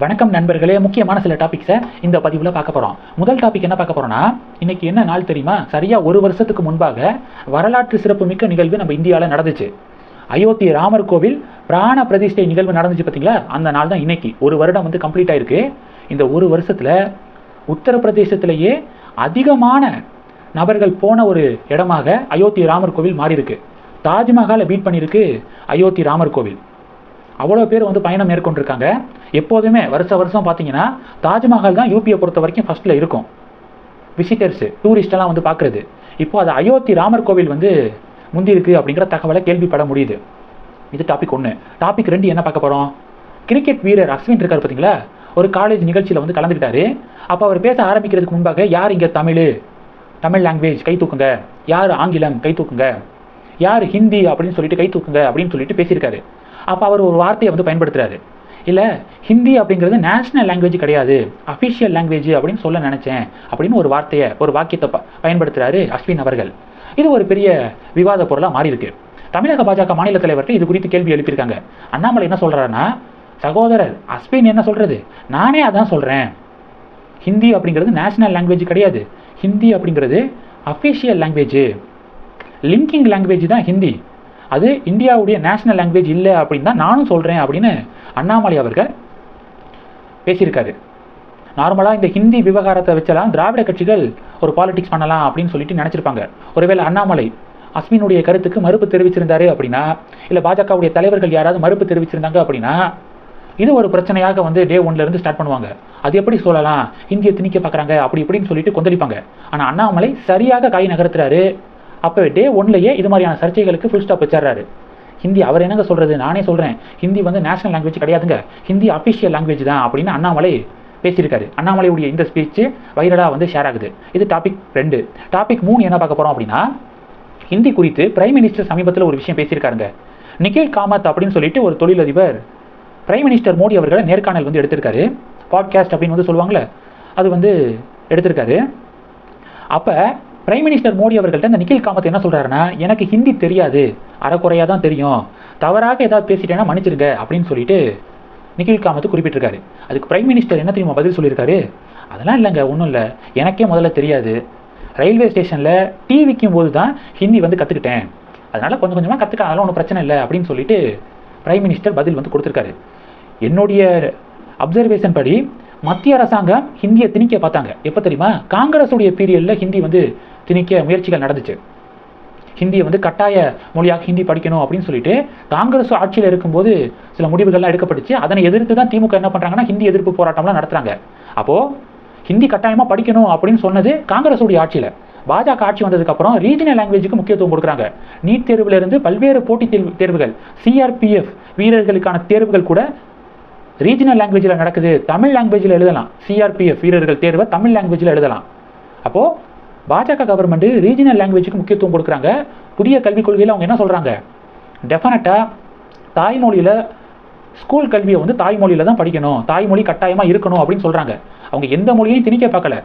வணக்கம் நண்பர்களே முக்கியமான சில டாபிக்ஸை இந்த பதிவில் பார்க்க போகிறோம் முதல் டாபிக் என்ன பார்க்க போகிறோம்னா இன்னைக்கு என்ன நாள் தெரியுமா? சரியாக ஒரு வருஷத்துக்கு முன்பாக வரலாற்று சிறப்புமிக்க நிகழ்வு நம்ம இந்தியாவில் நடந்துச்சு. அயோத்தி ராமர் கோவில் பிராண பிரதிஷ்டை நிகழ்வு நடந்துச்சு பார்த்தீங்களா அந்த நாள் தான் இன்னைக்கு. ஒரு வருடம் வந்து கம்ப்ளீட் ஆயிருக்கு. இந்த ஒரு வருஷத்தில் உத்தரப்பிரதேசத்திலேயே அதிகமான நபர்கள் போன ஒரு இடமாக அயோத்தி ராமர் கோவில் மாறியிருக்கு. தாஜ்மஹாலை பீட் பண்ணியிருக்கு அயோத்தி ராமர் கோவில். அவ்வளோ பேர் வந்து பயணம் மேற்கொண்டிருக்காங்க. எப்போதுமே வருஷ வருஷம் பார்த்தீங்கன்னா தாஜ்மஹால் தான் யூபியை பொறுத்த வரைக்கும் ஃபர்ஸ்ட்டில் இருக்கும். விசிட்டர்ஸு டூரிஸ்டெல்லாம் வந்து பார்க்குறது இப்போ அது அயோத்தி ராமர் கோவில் வந்து முந்தி இருக்கு அப்படிங்கிற தகவலை கேள்விப்பட முடியுது. இது டாபிக் ஒன்று டாபிக் ரெண்டு என்ன பார்க்க போகிறோம் கிரிக்கெட் வீரர் அஸ்வின் இருக்கார் பார்த்தீங்களா ஒரு காலேஜ் நிகழ்ச்சியில் வந்து கலந்துக்கிட்டாரு. அப்போ அவர் பேச ஆரம்பிக்கிறதுக்கு முன்பாக யார் இங்கே தமிழ்? தமிழ் லாங்குவேஜ் கை தூக்குங்க. யார் ஆங்கிலம்? கை தூக்குங்க. யார் ஹிந்தி? அப்படின்னு சொல்லிட்டு கை தூக்குங்க அப்படின்னு சொல்லிட்டு பேசியிருக்காரு. அப்போ அவர் ஒரு வார்த்தையை வந்து பயன்படுத்துகிறாரு இல்லை ஹிந்தி அப்படிங்கிறது நேஷ்னல் லாங்குவேஜ் கிடையாது. அஃபிஷியல் லாங்குவேஜ் அப்படின்னு சொல்ல நினச்சேன் அப்படின்னு ஒரு வார்த்தையை ஒரு வாக்கியத்தை ப பயன்படுத்துகிறாரு அஸ்வின் அவர்கள். இது ஒரு பெரிய விவாத பொருளாக மாறியிருக்கு. தமிழக பாஜக மாநில தலைவர்கிட்ட இது குறித்து கேள்வி எழுப்பியிருக்காங்க. அண்ணாமலை என்ன சொல்கிறாருன்னா சகோதரர் அஸ்வின் என்ன சொல்கிறது நானே அதான் சொல்கிறேன் ஹிந்தி அப்படிங்கிறது நேஷ்னல் லாங்குவேஜ் கிடையாது. ஹிந்தி அப்படிங்கிறது அஃபிஷியல் லாங்குவேஜ் லிங்கிங் லாங்குவேஜ் தான் ஹிந்தி. அது இந்தியாவுடைய நேஷனல் லாங்குவேஜ் இல்லை அப்படின்னு தான் நானும் சொல்கிறேன் அப்படின்னு அண்ணாமலை அவர்கள் பேசியிருக்காரு. நார்மலாக இந்த ஹிந்தி விவகாரத்தை வச்செல்லாம் திராவிட கட்சிகள் ஒரு பாலிடிக்ஸ் பண்ணலாம் அப்படின்னு சொல்லிட்டு நினச்சிருப்பாங்க. ஒருவேளை அண்ணாமலை அஸ்மினுடைய கருத்துக்கு மறுப்பு தெரிவிச்சிருந்தாரு அப்படின்னா இல்லை பாஜகவுடைய தலைவர்கள் யாராவது மறுப்பு தெரிவிச்சிருந்தாங்க அப்படின்னா இது ஒரு பிரச்சனையாக வந்து டே ஒன்லேருந்து ஸ்டார்ட் பண்ணுவாங்க. அது எப்படி சொல்லலாம்? இந்தியை திணிக்க பார்க்குறாங்க அப்படி இப்படின்னு சொல்லிட்டு கொந்தளிப்பாங்க. ஆனால் அண்ணாமலை சரியாக கை நகர்த்துறாரு. அப்போ டே ஒன்லேயே இது மாதிரியான சர்ச்சைகளுக்கு ஃபுல் ஸ்டாப் வச்சிடுறாரு. ஹிந்தி அவர் என்னங்க சொல்கிறது நானே சொல்கிறேன் ஹிந்தி வந்து நேஷனல் லாங்குவேஜ் கிடையாதுங்க. ஹிந்தி அஃபிஷியல் லாங்குவேஜ் தான் அப்படின்னு அண்ணாமலை பேசியிருக்காரு. அண்ணாமலையுடைய இந்த ஸ்பீச்சு வைரலாக வந்து ஷேர் ஆகுது. இது டாபிக் ரெண்டு. டாபிக் மூணு என்ன பார்க்க போகிறோம் அப்படின்னா ஹிந்தி குறித்து பிரைம் மினிஸ்டர் சமீபத்தில் ஒரு விஷயம் பேசியிருக்காருங்க. நிகில் காமத் அப்படின்னு சொல்லிட்டு ஒரு தொழிலதிபர் பிரைம் மினிஸ்டர் மோடி அவர்களை நேர்காணல் வந்து எடுத்திருக்காரு. பாட்காஸ்ட் அப்படின்னு வந்து சொல்லுவாங்கள்ல அது வந்து எடுத்திருக்காரு. அப்போ பிரைம் மினிஸ்டர் மோடி அவர்கள்ட்ட இந்த நிக்கில் காமத் என்ன சொல்கிறாருன்னா எனக்கு ஹிந்தி தெரியாது அறக்குறையாக தான் தெரியும். தவறாக ஏதாவது பேசிட்டேன்னா மன்னிச்சிருங்க அப்படின்னு சொல்லிட்டு நிகில் காமத்து குறிப்பிட்டிருக்காரு. அதுக்கு பிரைம் மினிஸ்டர் என்ன தெரியுமா பதில் சொல்லியிருக்காரு? அதெல்லாம் இல்லைங்க ஒன்றும் இல்லை. எனக்கே முதல்ல தெரியாது. ரயில்வே ஸ்டேஷனில் டீ விற்கும் போது தான் ஹிந்தி வந்து கற்றுக்கிட்டேன் அதனால் கொஞ்சம் கொஞ்சமாக கற்றுக்க அதெல்லாம் ஒன்றும் பிரச்சனை இல்லை அப்படின்னு சொல்லிட்டு பிரைம் மினிஸ்டர் பதில் வந்து கொடுத்துருக்காரு. என்னுடைய அப்சர்வேஷன் படி மத்திய அரசாங்கம் ஹிந்தியை திணிக்க பார்த்தாங்க. எப்போ தெரியுமா? காங்கிரஸுடைய பீரியடில் ஹிந்தி வந்து திணிக்க முயற்சிகள் நடந்துச்சு. ஹிந்தியை வந்து கட்டாய மொழியாக ஹிந்தி படிக்கணும் அப்படின்னு சொல்லிட்டு காங்கிரஸ் ஆட்சியில் இருக்கும்போது சில முடிவுகள்லாம் எடுக்கப்பட்டுச்சு. அதனை எதிர்த்து தான் திமுக என்ன பண்ணுறாங்கன்னா ஹிந்தி எதிர்ப்பு போராட்டம்லாம் நடத்துகிறாங்க அப்போது ஹிந்தி கட்டாயமாக படிக்கணும் அப்படின்னு சொன்னது காங்கிரஸுடைய ஆட்சியில். பாஜக ஆட்சி வந்ததுக்கப்புறம் ரீஜனல் லாங்குவேஜுக்கு முக்கியத்துவம் கொடுக்குறாங்க. நீட் தேர்வுலேருந்து பல்வேறு போட்டித் தேர்வு தேர்வுகள் சிஆர்பிஎஃப் வீரர்களுக்கான தேர்வுகள் கூட ரீஜனல் லாங்குவேஜில் நடக்குது தமிழ் லாங்குவேஜில் எழுதலாம். சிஆர்பிஎஃப் வீரர்கள் தேர்வை தமிழ் லாங்குவேஜில் எழுதலாம். அப்போது பாஜக கவர்மெண்ட்டு ரீஜனல் லாங்குவேஜுக்கு முக்கியத்துவம் கொடுக்குறாங்க. புதிய கல்விக் கொள்கையில் அவங்க என்ன சொல்கிறாங்க டெஃபினட்டாக தாய்மொழியில் ஸ்கூல் கல்வியை வந்து தாய்மொழியில் தான் படிக்கணும். தாய்மொழி கட்டாயமாக இருக்கணும் அப்படின்னு சொல்கிறாங்க அவங்க எந்த மொழியையும் திணிக்க பார்க்கல.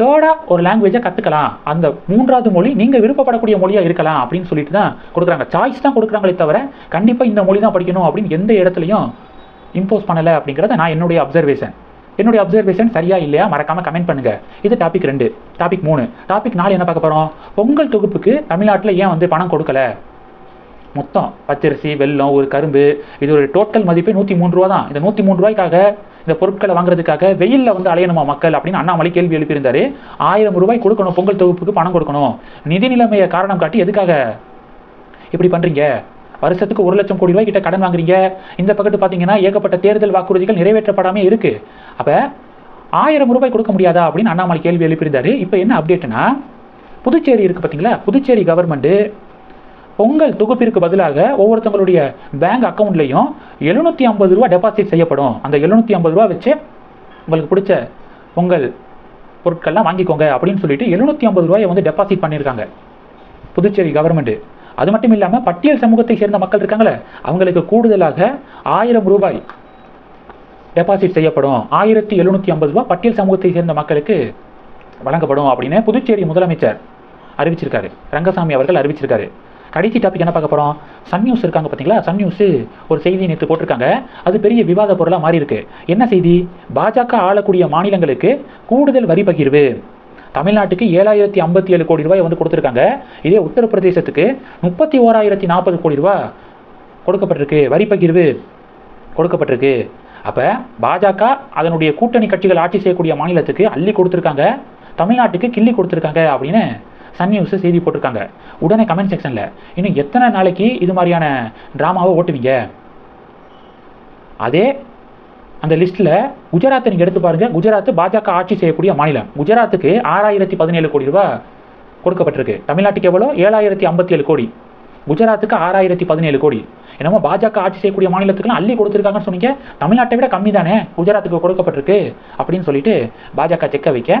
தேர்டாக ஒரு லாங்குவேஜை கற்றுக்கலாம் அந்த மூன்றாவது மொழி நீங்கள் விருப்பப்படக்கூடிய மொழியாக இருக்கலாம் அப்படின்னு சொல்லிட்டு தான் கொடுக்குறாங்க. சாய்ஸ் தான் கொடுக்குறாங்களே தவிர கண்டிப்பாக இந்த மொழி தான் படிக்கணும் அப்படின்னு எந்த இடத்துலையும் இம்போஸ் பண்ணலை அப்படிங்கிறத நான் என்னுடைய அப்சர்வேஷன் என்னுடைய அப்சர்வேஷன் சரியா இல்லையா? மறக்காம கமெண்ட் பண்ணுங்க. இது டாபிக் ரெண்டு. டாபிக் மூணு. டாபிக் நாலு என்ன பார்க்க போறோம்? பொங்கல் தொகுப்புக்கு தமிழ்நாட்டில் ஏன் வந்து பணம் கொடுக்கல? மொத்தம் பச்சரிசி வெல்லம் ஒரு கரும்பு இது ஒரு டோட்டல் மதிப்பே நூற்றி மூணு ரூபா தான். இந்த நூற்றி மூணு ரூபாய்க்காக இந்த பொருட்களை வாங்குறதுக்காக வெயிலில் வந்து அலையணுமா மக்கள் அப்படின்னு அண்ணாமலை கேள்வி எழுப்பியிருந்தாரு. ஆயிரம் ரூபாய் கொடுக்கணும் பொங்கல் தொகுப்புக்கு பணம் கொடுக்கணும். நிதி நிலைமையை காரணம் காட்டி எதுக்காக? இப்படி பண்ணுறீங்க வருஷத்துக்கு ஒரு லட்சம் கோடி ரூபாய் கிட்ட கடன் வாங்குறீங்க. இந்த பக்கத்து பார்த்தீங்கன்னா ஏகப்பட்ட தேர்தல் வாக்குறுதிகள் நிறைவேற்றப்படாமே இருக்கு. அப்போ ஆயிரம் ரூபாய் கொடுக்க முடியாதா அப்படின்னு அண்ணாமலை கேள்வி எழுப்பியிருந்தாரு. இப்போ என்ன அப்டேட்னா புதுச்சேரி இருக்கு பார்த்தீங்களா புதுச்சேரி கவர்மெண்ட்டு பொங்கல் தொகுப்பிற்கு பதிலாக ஒவ்வொருத்தவங்களுடைய பேங்க் அக்கௌண்ட்லையும் எழுநூத்தி ஐம்பது ரூபா டெபாசிட் செய்யப்படும். அந்த எழுநூத்தி ஐம்பது ரூபா வச்சு உங்களுக்கு பிடிச்ச பொங்கல் பொருட்கள்லாம் வாங்கிக்கோங்க அப்படின்னு சொல்லிட்டு எழுநூத்தி ஐம்பது ரூபாயை வந்து டெபாசிட் பண்ணியிருக்காங்க. புதுச்சேரி கவர்மெண்ட்டு அது மட்டும் இல்லாமல் பட்டியல் சமூகத்தை சேர்ந்த மக்கள் இருக்காங்களே அவங்களுக்கு கூடுதலாக ஆயிரம் ரூபாய் டெபாசிட் செய்யப்படும். ஆயிரத்தி எழுநூற்றி ஐம்பது ரூபாய் பட்டியல் சமூகத்தை சேர்ந்த மக்களுக்கு வழங்கப்படும் அப்படின்னு புதுச்சேரி முதலமைச்சர் அறிவிச்சிருக்காரு. ரங்கசாமி அவர்கள் அறிவிச்சிருக்காரு. கடைசி டாபிக் என்ன பார்க்க போகிறோம் சன் நியூஸ் இருக்காங்க பார்த்தீங்களா சன் நியூஸ் ஒரு செய்தி நேற்று போட்டிருக்காங்க. அது பெரிய விவாத பொருளாக மாறி இருக்கு என்ன செய்தி? பாஜக ஆளக்கூடிய மாநிலங்களுக்கு கூடுதல் வரி பகிர்வு. தமிழ்நாட்டுக்கு ஏழாயிரத்தி ஐம்பத்தி ஏழு கோடி ரூபாய் வந்து கொடுத்துருக்காங்க. இதே உத்தரப்பிரதேசத்துக்கு முப்பத்தி ஓராயிரத்தி நாற்பது கோடி ரூபாய் கொடுக்கப்பட்டிருக்கு. வரி பகிர்வு கொடுக்கப்பட்டிருக்கு. அப்போ பாஜக அதனுடைய கூட்டணி கட்சிகள் ஆட்சி செய்யக்கூடிய மாநிலத்துக்கு அள்ளி கொடுத்துருக்காங்க. தமிழ்நாட்டுக்கு கிள்ளி கொடுத்துருக்காங்க அப்படின்னு சன் நியூஸ் செய்தி போட்டிருக்காங்க. உடனே கமெண்ட் செக்ஷனில் இன்னும் எத்தனை நாளைக்கு இது மாதிரியான ட்ராமாவை ஓட்டுவீங்க? அதே அந்த லிஸ்ட்டில் குஜராத்தை நீங்கள் எடுத்து பாருங்கள் குஜராத் பாஜக ஆட்சி செய்யக்கூடிய மாநிலம். குஜராத்துக்கு ஆறாயிரத்தி பதினேழு கோடி ரூபாய் கொடுக்கப்பட்டிருக்கு. தமிழ்நாட்டுக்கு எவ்வளோ ஏழாயிரத்தி ஐம்பத்தி ஏழு கோடி. குஜராத்துக்கு ஆறாயிரத்தி பதினேழு கோடி. என்னமோ பாஜக ஆட்சி செய்யக்கூடிய மாநிலத்துக்குலாம் அள்ளி கொடுத்துருக்காங்கன்னு சொன்னீங்க. தமிழ்நாட்டை விட கம்மி தானே குஜராத்துக்கு கொடுக்கப்பட்டிருக்கு. அப்படின்னு சொல்லிட்டு பாஜக செக்க வைக்க